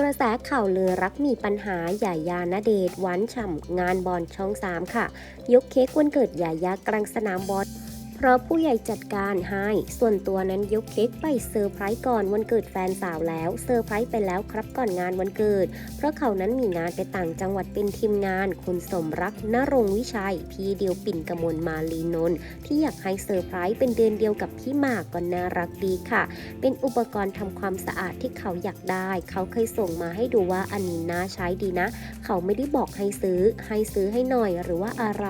กระแสข่าวลือรักมีปัญหาหย่ายาณเดชหวานฉ่ำงานบอลช่อง 3 ค่ะ ยกเค้กวันเกิดหย่ายากลางสนามบอล เพราะผู้ใหญ่จัดการให้ ส่วนตัวนั้นยกเค้กไปเซอร์ไพรส์ก่อนวันเกิดแฟนสาวแล้วเซอร์ไพรส์ไปแล้วครับก่อนงานวันเกิด เพราะเขานั้นมีงานไปต่างจังหวัดเป็นทีมงาน คุณสมรักนรงวิชัย พี่เดียวปิ่นกมลมาลีนนท์ที่อยากให้เซอร์ไพรส์เป็นเดือนเดียวกับพี่หมากก็น่ารักดีค่ะ เป็นอุปกรณ์ทำความสะอาดที่เขาอยากได้ เขาเคยส่งมาให้ดูว่าอันนี้น่าใช้ดีนะ เขาไม่ได้บอกให้ซื้อให้ซื้อให้หน่อยหรือว่าอะไร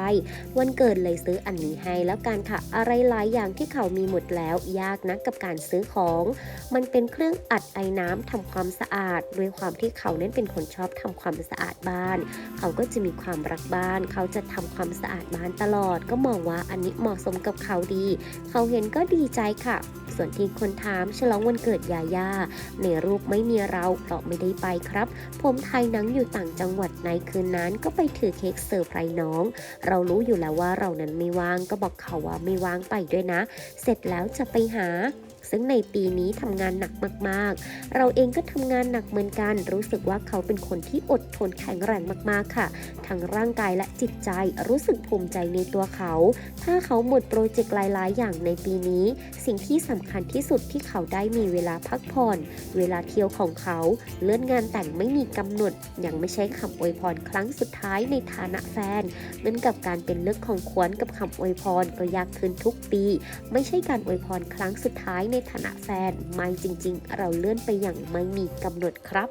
วันเกิดเลยซื้ออันนี้ให้แล้วกันค่ะอะไรหลายอย่างที่เขามีหมดแล้วยากนะกับการซื้อของ มันเป็นเครื่องอัดไอ้น้ำทำความสะอาด ด้วยความที่เขานั้นเป็นคนชอบทำความสะอาดบ้าน เขาก็จะมีความรักบ้าน เขาจะทำความสะอาดบ้านตลอด ก็มองว่าอันนี้เหมาะสมกับเขาดี เขาเห็นก็ดีใจค่ะส่วนที่คนถามฉลองวันเกิดยาย่าในรูปไม่มีเราเพราะไม่ได้ไปครับ ผมไทยนังอยู่ต่างจังหวัดในคืนนั้นก็ไปถือเค้กเซอร์ไพรส์น้อง เรารู้อยู่แล้วว่าเรานั้นไม่ว่างก็บอกเขาว่าไม่ว่างางไปด้วยนะ เสร็จแล้วจะไปหา ซึ่งในปีนี้ทำงานหนักมากๆ เราเองก็ทำงานหนักเหมือนกัน รู้สึกว่าเขาเป็นคนที่อดทนแข็งแรงมากๆค่ะ ทั้งร่างกายและจิตใจรู้สึกภูมิใจในตัวเขา ถ้าเขาหมดโปรเจกต์หลาย ๆ อย่างในปีนี้ สิ่งที่สำคัญที่สุดที่เขาได้มีเวลาพักผ่อน เวลาเที่ยวของเขา เลื่อนงานแต่งไม่มีกำหนด ยังไม่ใช่คำอวยพรครั้งสุดท้ายในฐานะแฟนเหมือนกับการเป็นเลือกของขวัญกับคำอวยพรก็ยากขึ้นทุกปี ไม่ใช่การอวยพรครั้งสุดท้ายในฐานะแฟน ไม่จริงๆ เราเลื่อนไปอย่างไม่มีกำหนดครับ